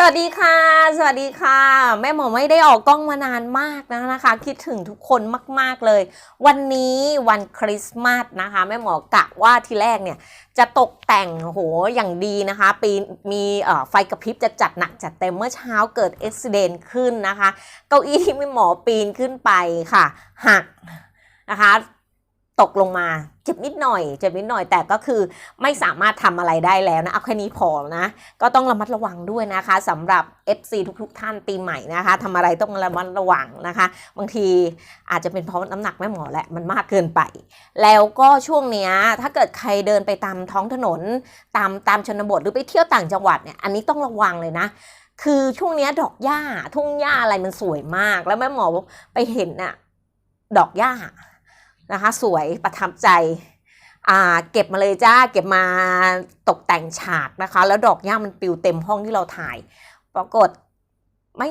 สวัสดีค่ะ สวัสดีค่ะ แม่หมอไม่ได้ออกกล้องมานานมากแล้วนะคะ คิดถึงทุกคนมาก ๆ เลย วันนี้วันคริสต์มาสนะคะ แม่หมอกะว่าทีแรกเนี่ยจะตกแต่งโหอย่างดีนะคะ ปีมีไฟกระพริบจะจัดหนักจัดเต็มเมื่อเช้าเกิดอุบิเหตุขึ้นนะคะ เก้าอี้ที่แม่หมอปีนขึ้นไปค่ะหักนะคะ ตกลงมาเจ็บนิดหน่อยเจ็บนิดหน่อยแต่ก็คือไม่สามารถทำอะไรได้แล้วนะเอาแค่นี้พอนะ ก็ต้องระมัดระวังด้วยนะคะสำหรับ FC ทุกๆ ท่านปีใหม่นะคะทำอะไรต้องระมัดระวังนะคะ บางทีอาจจะเป็นเพราะน้ำหนักแม่หมอแหละมันมากเกินไป แล้วก็ช่วงเนี้ยถ้าเกิดใครเดินไปตามท้องถนน ตามตามชนบทหรือไปเที่ยวต่างจังหวัดเนี่ยอันนี้ต้องระวังเลยนะคือช่วงนี้ดอกหญ้าทุ่งหญ้าอะไรมันสวยมาก แล้วแม่หมอไปเห็นน่ะดอกหญ้า นะคะ สวยประทับใจเก็บมาเลยจ้าเก็บมาตกแต่งฉากนะคะ แล้วดอกหญ้ามันปิวเต็มห้องที่เราถ่าย ปรากฏไม่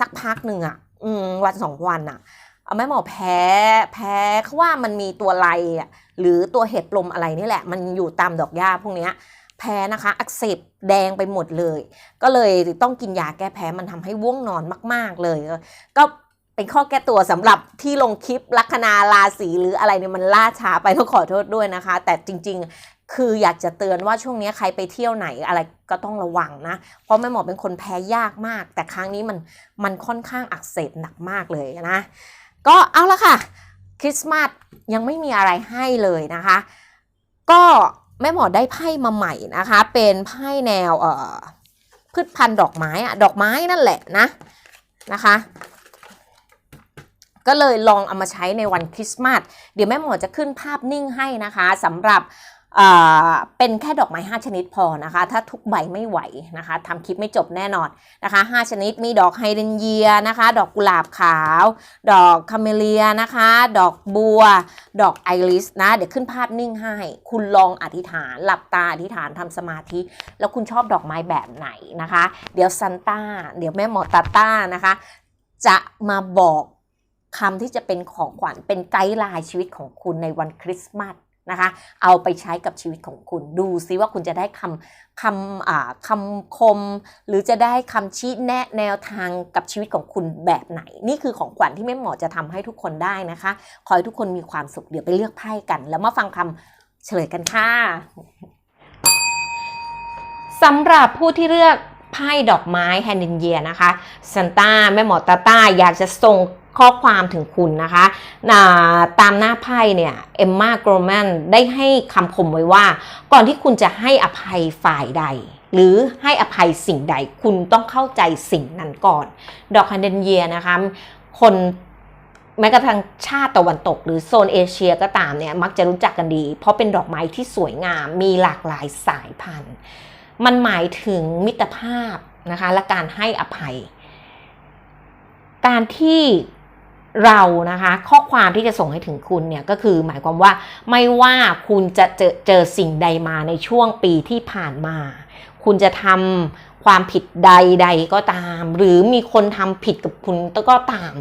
สักพักหนึ่งอะอวันสองวันอะแม่หมอแพ้แพ้เขาว่ามันมีตัวไรอะหรือตัวเห็บลมอะไรนี่แหละ มันอยู่ตามดอกหญ้าพวกเนี้ยแพ้นะคะ อักเสบแดงไปหมดเลย ก็เลยต้องกินยาแก้แพ้มันทำให้ว่วงนอนมาก ๆเลย ก็ เป็นข้อแก้ตัวสำหรับที่ลงคลิปลัคนาราศีหรืออะไรเนี่ยมันล่าช้าไปต้องขอโทษด้วยนะคะ แต่จริงๆ คืออยากจะเตือนว่าช่วงนี้ใครไปเที่ยวไหนอะไรก็ต้องระวังนะ เพราะแม่หมอเป็นคนแพ้ยากมาก แต่ครั้งนี้มันมันค่อนข้างอักเสบหนักมากเลยนะ ก็เอาละค่ะคริสต์มาสยังไม่มีอะไรให้เลยนะคะ ก็แม่หมอได้ไพ่มาใหม่นะคะ เป็นไพ่แนวเอ่อพืชพันธุ์ดอกไม้อะดอกไม้นั่นแหละนะนะคะ ก็เลยลองเอามาใช้ในวันคริสต์มาส เดี๋ยวแม่หมอจะขึ้นภาพนิ่งให้นะคะสำหรับเป็นแค่ดอกไม้ 5 ชนิดพอนะคะ ถ้าทุกใบไม่ไหวนะคะทำคลิปไม่จบแน่นอนนะคะ 5 ชนิดมีดอกไฮเดรนเยียนะคะ ดอกกุหลาบขาว ดอกคาเมเลียนะคะ ดอกบัว ดอกไอริสนะ เดี๋ยวขึ้นภาพนิ่งให้ คุณลองอธิษฐานหลับตาอธิษฐานทำสมาธิ แล้วคุณชอบดอกไม้แบบไหนนะคะ เดี๋ยวซันต้า เดี๋ยวแม่หมอตาต้านะคะ จะมาบอก คำที่จะเป็นของขวัญเป็นไกด์ไลน์ชีวิตของคุณในวันคริสต์มาสนะคะ เอาไปใช้กับชีวิตของคุณ ดูซิว่าคุณจะได้คำคำคำคม หรือจะได้คำชี้แนะแนวทางกับชีวิตของคุณแบบไหน นี่คือของขวัญที่แม่หมอจะทำให้ทุกคนได้นะคะ ขอให้ทุกคนมีความสุขเดี๋ยวไปเลือกไพ่กัน แล้วมาฟังคำเฉลยกันค่ะสำหรับผู้ที่เลือกไพ่ดอกไม้แฮนดินเยียนะคะซันต้าแม่หมอตาต้าอยากจะส่ง ข้อความถึงคุณนะคะาตามหน้าไพ่เนี่ยเอมมาโกรแมนได้ให้คำคมไว้ว่า ก่อนที่คุณจะให้อภัยฝ่ายใด หรือให้อภัยสิ่งใด คุณต้องเข้าใจสิ่งนั้นก่อน ดอกฮันเดนเยียนะคะ คนแม้กระทั่งชาติตะวันตก หรือโซนเอเชียก็ตามเนี่ยมักจะรู้จักกันดี เพราะเป็นดอกไม้ที่สวยงามมีหลากหลายสายพันธุ์ มันหมายถึงมิตรภาพนะคะและการให้อภัย การที่ เรานะคะข้อความที่จะส่งให้ถึงคุณเนี่ยก็คือหมายความว่าไม่ว่าคุณจะเจอเจอสิ่งใดมาในช่วงปีที่ผ่านมา คุณจะทำความผิดใดๆก็ตาม หรือมีคนทำผิดกับคุณก็ตาม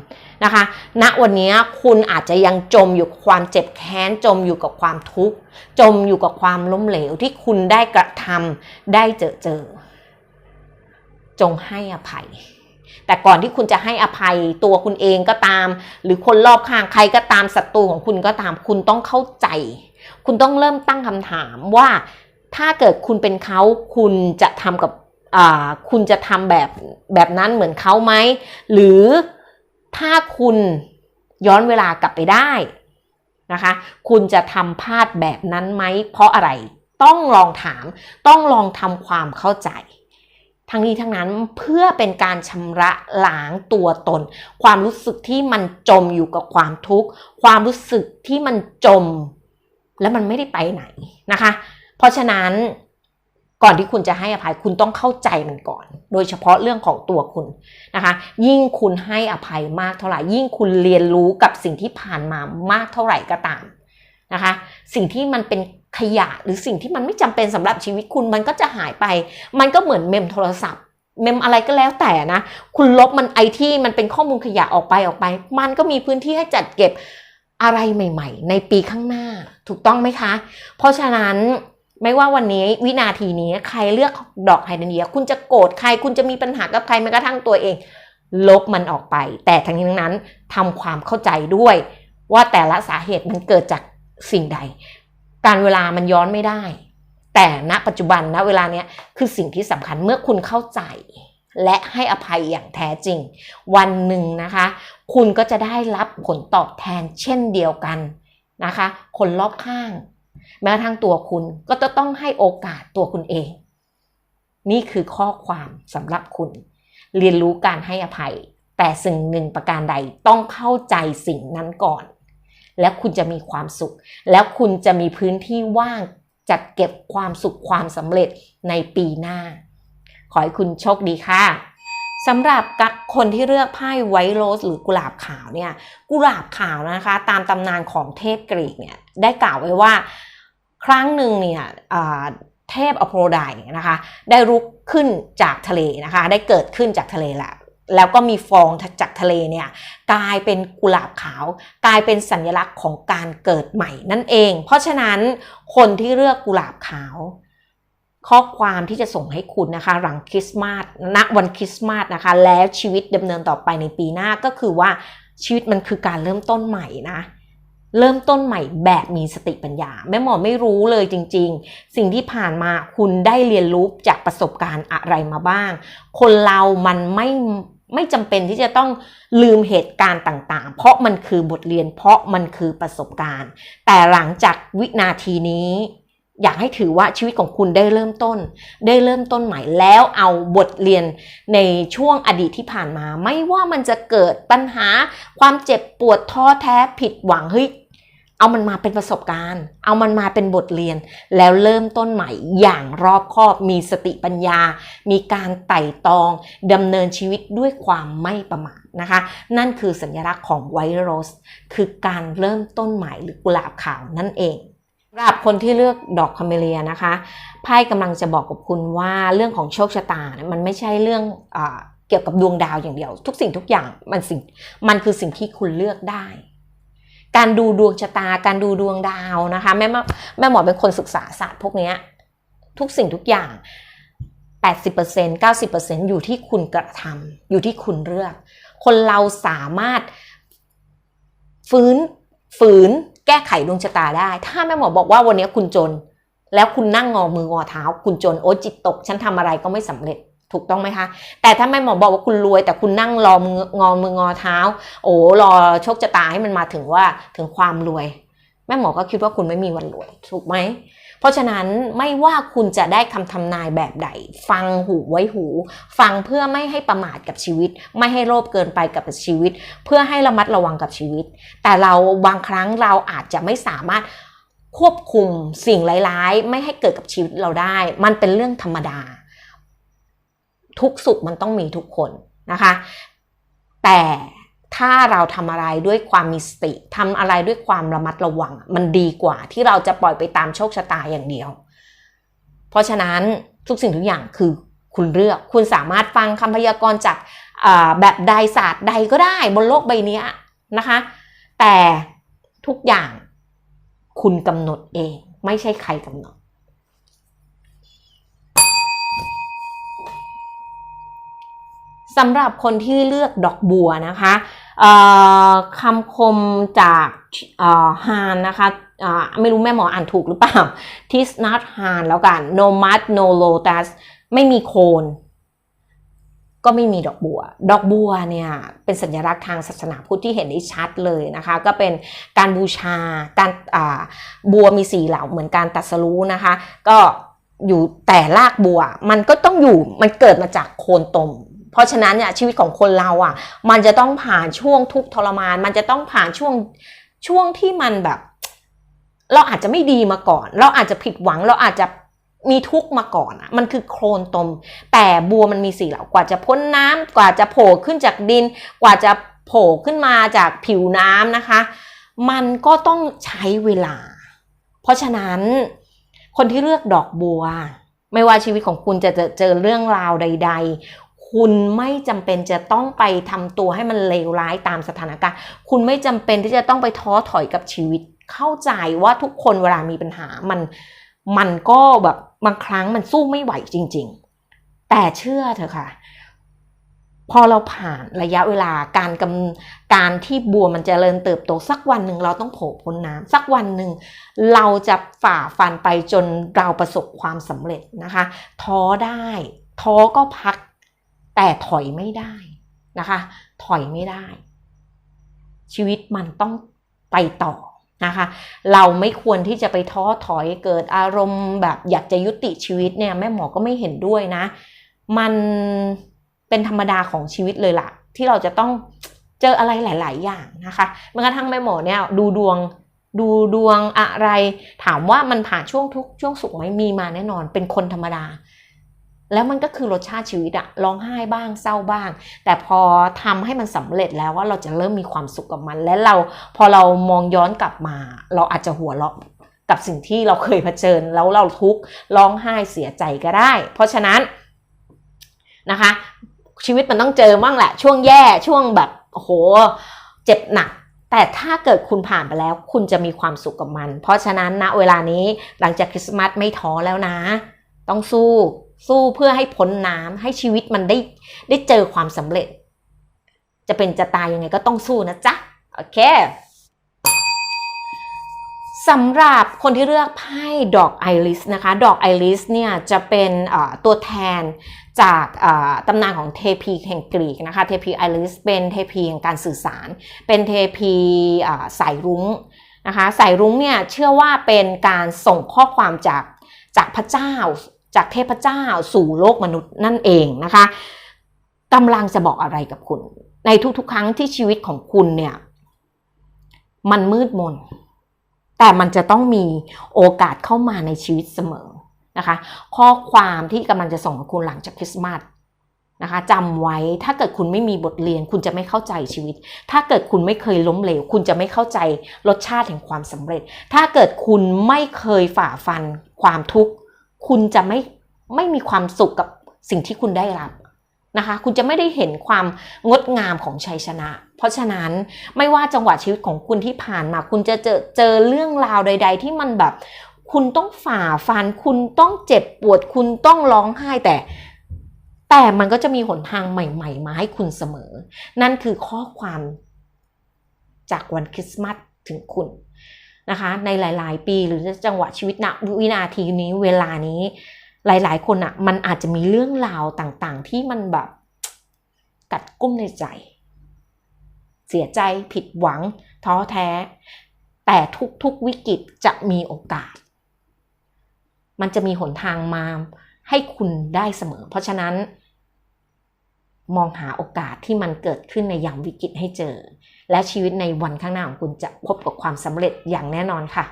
นะคะณวันนี้คุณอาจจะยังจมอยู่กับความเจ็บแค้นจมอยู่กับความทุกข์จมอยู่กับความล้มเหลวที่คุณได้กระทำได้เจอเจอ จงให้อภัย แต่ก่อนที่คุณจะให้อภัยตัวคุณเองก็ตาม หรือคนรอบข้างใครก็ตามศัตรูของคุณก็ตาม คุณต้องเข้าใจ คุณต้องเริ่มตั้งคำถามว่าถ้าเกิดคุณเป็นเขาคุณจะทำกับคุณจะทำแบบแบบนั้นเหมือนเขาไหม หรือถ้าคุณย้อนเวลากลับไปได้นะคะ คุณจะทำพลาดแบบนั้นไหม เพราะอะไร ต้องลองถาม ต้องลองทำความเข้าใจ ทั้งนี้ทั้งนั้นเพื่อเป็นการชำระล้างตัวตน ความรู้สึกที่มันจมอยู่กับความทุกข์ ความรู้สึกที่มันจม แล้วมันไม่ได้ไปไหนนะคะ เพราะฉะนั้นก่อนที่คุณจะให้อภัยคุณต้องเข้าใจมันก่อน โดยเฉพาะเรื่องของตัวคุณนะคะ ยิ่งคุณให้อภัยมากเท่าไหร่ ยิ่งคุณเรียนรู้กับสิ่งที่ผ่านมามากเท่าไหร่ก็ตามนะคะ สิ่งที่มันเป็น ยะหรือสิ่งที่มันไม่จำเป็นสำหรับชีวิตคุณมันก็จะหายไป มันก็เหมือนเมมโทรศัพท์ เมมอะไรก็แล้วแต่นะ คุณลบมันไอที่มันเป็นข้อมูลขยะออกไปออกไป มันก็มีพื้นที่ให้จัดเก็บอะไรใหม่ ๆ ในปีข้างหน้าถูกต้องไหมคะ เพราะฉะนั้นไม่ว่าวันนี้วินาทีนี้ใครเลือกดอกไฮเดรนเยีย คุณจะโกรธใครคุณจะมีปัญหากับใครแม้กระทั่งตัวเอง ลบมันออกไป แต่ทั้งนี้ทั้งนั้นทำความเข้าใจด้วย ว่าแต่ละสาเหตุมันเกิดจากสิ่งใด การเวลามันย้อนไม่ได้ แต่ณปัจจุบันณเวลาเนี้ยคือสิ่งที่สำคัญเมื่อคุณเข้าใจ และให้อภัยอย่างแท้จริง วันหนึ่งนะคะ คุณก็จะได้รับผลตอบแทนเช่นเดียวกันนะคะ คนรอบข้าง แม้กระทั่งตัวคุณก็จะต้องให้โอกาสตัวคุณเอง นี่คือข้อความสำหรับคุณ เรียนรู้การให้อภัย แต่สิ่งหนึ่งประการใดต้องเข้าใจสิ่งนั้นก่อน แล้วคุณจะมีความสุข แล้วคุณจะมีพื้นที่ว่างจัดเก็บความสุขความสำเร็จในปีหน้า ขอให้คุณโชคดีค่ะสำหรับคนที่เลือกไพ่ไวโรสหรือกุหลาบขาวเนี่ยกุหลาบขาวนะคะ ตามตำนานของเทพกรีกเนี่ยได้กล่าวไว้ว่า ครั้งหนึ่งเนี่ยเทพอโพโลไดนะคะ ได้รุกขึ้นจากทะเลนะคะ ได้เกิดขึ้นจากทะเลแหละ แล้วก็มีฟองจากทะเลเนี่ยกลายเป็นกุหลาบขาว กลายเป็นสัญลักษณ์ของการเกิดใหม่นั่นเอง เพราะฉะนั้นคนที่เลือกกุหลาบขาว ข้อความที่จะส่งให้คุณนะคะ หลังคริสต์มาสณวันคริสต์มาสนะคะ แล้วชีวิตดำเนินต่อไปในปีหน้าก็คือว่าชีวิตมันคือการเริ่มต้นใหม่นะเริ่มต้นใหม่แบบมีสติปัญญา แม่หมอไม่รู้เลยจริง ๆ สิ่งที่ผ่านมาคุณได้เรียนรู้จากประสบการณ์อะไรมาบ้าง คนเรามันไม่ ไม่จำเป็นที่จะต้องลืมเหตุการณ์ต่างๆ เพราะมันคือบทเรียน เพราะมันคือประสบการณ์ แต่หลังจากวินาทีนี้ อยากให้ถือว่าชีวิตของคุณได้เริ่มต้น ได้เริ่มต้นใหม่แล้วเอาบทเรียนในช่วงอดีตที่ผ่านมา ไม่ว่ามันจะเกิดปัญหาความเจ็บปวดท้อแท้ผิดหวังเฮ้ย เอามันมาเป็นประสบการณ์ เอามันมาเป็นบทเรียน แล้วเริ่มต้นใหม่อย่างรอบคอบ มีสติปัญญา มีการไต่ตองดำเนินชีวิตด้วยความไม่ประมาทนะคะ นั่นคือสัญลักษณ์ของไวโรส คือการเริ่มต้นใหม่หรือกุหลาบขาวนั่นเองสำหรับคนที่เลือกดอกคาเมเลียนะคะไพ่กำลังจะบอกกับคุณว่าเรื่องของโชคชะตามันไม่ใช่เรื่องอเกี่ยวกับดวงดาวอย่างเดียว ทุกสิ่งทุกอย่างมันสิ่งมันคือสิ่งที่คุณเลือกได้ การดูดวงชะตา การดูดวงดาวนะคะแม่แม่หมอเป็นคนศึกษาศาสตร์พวกนี้ทุกสิ่งทุกอย่าง 80% 90%อยู่ที่คุณกระทำอยู่ที่คุณเลือก คนเราสามารถฟื้นฝืนแก้ไขดวงชะตาได้ ถ้าแม่หมอบอกว่าวันนี้คุณจน แล้วคุณนั่งงอมืองอเท้า คุณจนโอ้จิตตก ฉันทำอะไรก็ไม่สำเร็จ ถูกต้องไหมคะ แต่ถ้าแม่หมอบอกว่าคุณรวย แต่คุณนั่งรอมืองอมืองอเท้า โอ้รอโชคจะตาให้มันมาถึงว่าถึงความรวย แม่หมอก็คิดว่าคุณไม่มีวันรวย ถูกไหม เพราะฉะนั้นไม่ว่าคุณจะได้คำทำนายแบบใด ฟังหูไว้หู ฟังเพื่อไม่ให้ประมาทกับชีวิต ไม่ให้โลภเกินไปกับชีวิต เพื่อให้ระมัดระวังกับชีวิต แต่เราบางครั้งเราอาจจะไม่สามารถควบคุมสิ่งร้ายๆ ไม่ให้เกิดกับชีวิตเราได้ มันเป็นเรื่องธรรมดา ทุกสุขมันต้องมีทุกคนนะคะ แต่ถ้าเราทำอะไรด้วยความมีสติทำอะไรด้วยความระมัดระวัง มันดีกว่าที่เราจะปล่อยไปตามโชคชะตาอย่างเดียว เพราะฉะนั้นทุกสิ่งทุกอย่างคือคุณเลือก คุณสามารถฟังคำพยากรณ์จากแบบใดศาสตร์ใดก็ได้บนโลกใบนี้นะคะ แต่ทุกอย่างคุณกำหนดเองไม่ใช่ใครกำหนด สำหรับคนที่เลือกดอกบัวนะคะคำคมจากฮานนะคะไม่รู้แม่หมออ่านถูกหรือเปล่า tis not han แล้วกัน no mud no lotus ไม่มีโคน ก็ไม่มีดอกบัว ดอกบัวเนี่ยเป็นสัญลักษณ์ทางศาสนาพุทธที่เห็นได้ชัดเลยนะคะ ก็เป็นการบูชาการบัวมีสีเหล่าเหมือนการตัดสรู้นะคะ ก็อยู่แต่รากบัว มันก็ต้องอยู่มันเกิดมาจากโคนตม เพราะฉะนั้นเนี่ยชีวิตของคนเราอะ มันจะต้องผ่านช่วงทุกทรมาน มันจะต้องผ่านช่วงช่วงที่มันแบบ เราอาจจะไม่ดีมาก่อน เราอาจจะผิดหวังเราอาจจะมีทุกข์มาก่อนอะมันคือโคลนตม แต่บัวมันมีสีเหลากว่าจะพ้นน้ำกว่าจะโผล่ขึ้นจากดิน กว่าจะโผล่ขึ้นมาจากผิวน้ำนะคะ มันก็ต้องใช้เวลา เพราะฉะนั้นคนที่เลือกดอกบัว ไม่ว่าชีวิตของคุณจะเจอเรื่องราวใด คุณไม่จำเป็นจะต้องไปทำตัวให้มันเลวร้ายตามสถานการณ์ คุณไม่จำเป็นที่จะต้องไปท้อถอยกับชีวิต เข้าใจว่าทุกคนเวลามีปัญหามันมันก็แบบบางครั้งมันสู้ไม่ไหวจริง ๆ แต่เชื่อเถอะค่ะ พอเราผ่านระยะเวลาการกำการที่บัวมันจเจริญเติบโตสักวันหนึ่งเราต้องโผล่พ้นน้ำสักวันหนึ่งเราจะฝ่าฟันไปจนเราประสบความสำเร็จนะคะ ท้อได้ ท้อก็พัก แต่ถอยไม่ได้นะคะ ถอยไม่ได้ ชีวิตมันต้องไปต่อนะคะ เราไม่ควรที่จะไปท้อถอยเกิดอารมณ์แบบอยากจะยุติชีวิตเนี่ยแม่หมอก็ไม่เห็นด้วยนะ มันเป็นธรรมดาของชีวิตเลยล่ะ ที่เราจะต้องเจออะไรหลาย ๆ อย่างนะคะแม้กระทั่งแม่หมอเนี่ยดูดวงดูดวงอะไร ถามว่ามันผ่านช่วงทุกข์ช่วงสุขไหมมีมาแน่นอน เป็นคนธรรมดา แล้วมันก็คือรสชาติชีวิตอะร้องไห้บ้างเศร้าบ้าง แต่พอทำให้มันสำเร็จแล้วว่าเราจะเริ่มมีความสุขกับมัน และเราพอเรามองย้อนกลับมา เราอาจจะหัวเราะกับสิ่งที่เราเคยเผชิญ แล้วเราทุกข์ร้องไห้เสียใจก็ได้ เพราะฉะนั้นนะคะ ชีวิตมันต้องเจอบ้างแหละ ช่วงแย่ช่วงแบบโอ้โหเจ็บหนักแต่ถ้าเกิดคุณผ่านไปแล้วคุณจะมีความสุขกับมัน เพราะฉะนั้นณเวลานี้หลังจากคริสต์มาสไม่ท้อแล้วนะ ต้องสู้ สู้เพื่อให้พ้นน้ำให้ชีวิตมันได้ได้เจอความสำเร็จ จะเป็นจะตายยังไงก็ต้องสู้นะจ๊ะ โอเคสำหรับคนที่เลือกไพ่ดอกไอริสนะคะ ดอกไอริสเนี่ยจะเป็นตัวแทนจากตำนานของเทพีแห่งกรีกนะคะ เทพีไอริสเป็นเทพีแห่งการสื่อสาร เป็นเทพีสายรุ้งนะคะ สายรุ้งเนี่ยเชื่อว่าเป็นการส่งข้อความจากจากพระเจ้า จากเทพเจ้าสู่โลกมนุษย์นั่นเองนะคะกำลังจะบอกอะไรกับคุณ ในทุกๆ ครั้งที่ชีวิตของคุณเนี่ยมันมืดมน แต่มันจะต้องมีโอกาสเข้ามาในชีวิตเสมอนะคะ ข้อความที่กำลังจะส่งคุณหลังจากคริสต์มาสนะคะจำไว้ถ้าเกิดคุณไม่มีบทเรียน คุณจะไม่เข้าใจชีวิต ถ้าเกิดคุณไม่เคยล้มเหลว คุณจะไม่เข้าใจรสชาติแห่งความสำเร็จ ถ้าเกิดคุณไม่เคยฝ่าฟันความทุกข์ คุณจะไม่ไม่มีความสุขกับสิ่งที่คุณได้รับนะคะ คุณจะไม่ได้เห็นความงดงามของชัยชนะ เพราะฉะนั้นไม่ว่าจังหวะชีวิตของคุณที่ผ่านมา คุณจะเจอเจอเรื่องราวใด ๆ ที่มันแบบ คุณต้องฝ่าฟัน คุณต้องเจ็บปวด คุณต้องร้องไห้แต่ แต่มันก็จะมีหนทางใหม่ ๆ มาให้คุณเสมอ นั่นคือข้อความจากวันคริสต์มาสถึงคุณ นะคะ ในหลาย ๆ ปีหรือจังหวะชีวิตณวินาทีนี้เวลานี้ หลาย ๆ คนอะ่ะมันอาจจะมีเรื่องราวต่างๆ ที่มันแบบกัดกุ้มในใจ เสียใจผิดหวัง ท้อแท้ แต่ทุก ๆ วิกฤตจะมีโอกาส มันจะมีหนทางมาให้คุณได้เสมอ เพราะฉะนั้น มองหาโอกาสที่มันเกิดขึ้นในยามวิกฤตให้เจอ และชีวิตในวันข้างหน้าของคุณจะพบกับความสำเร็จอย่างแน่นอนค่ะ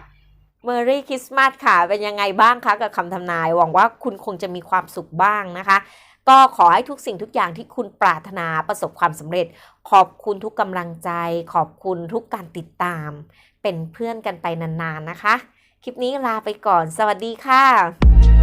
เมอรี่คริสต์มาสค่ะ เป็นยังไงบ้างคะกับคำทำนาย หวังว่าคุณคงจะมีความสุขบ้างนะคะ ก็ขอให้ทุกสิ่งทุกอย่างที่คุณปรารถนาประสบความสำเร็จ ขอบคุณทุกกำลังใจ ขอบคุณทุกการติดตาม เป็นเพื่อนกันไปนานๆนะคะ คลิปนี้ลาไปก่อน สวัสดีค่ะ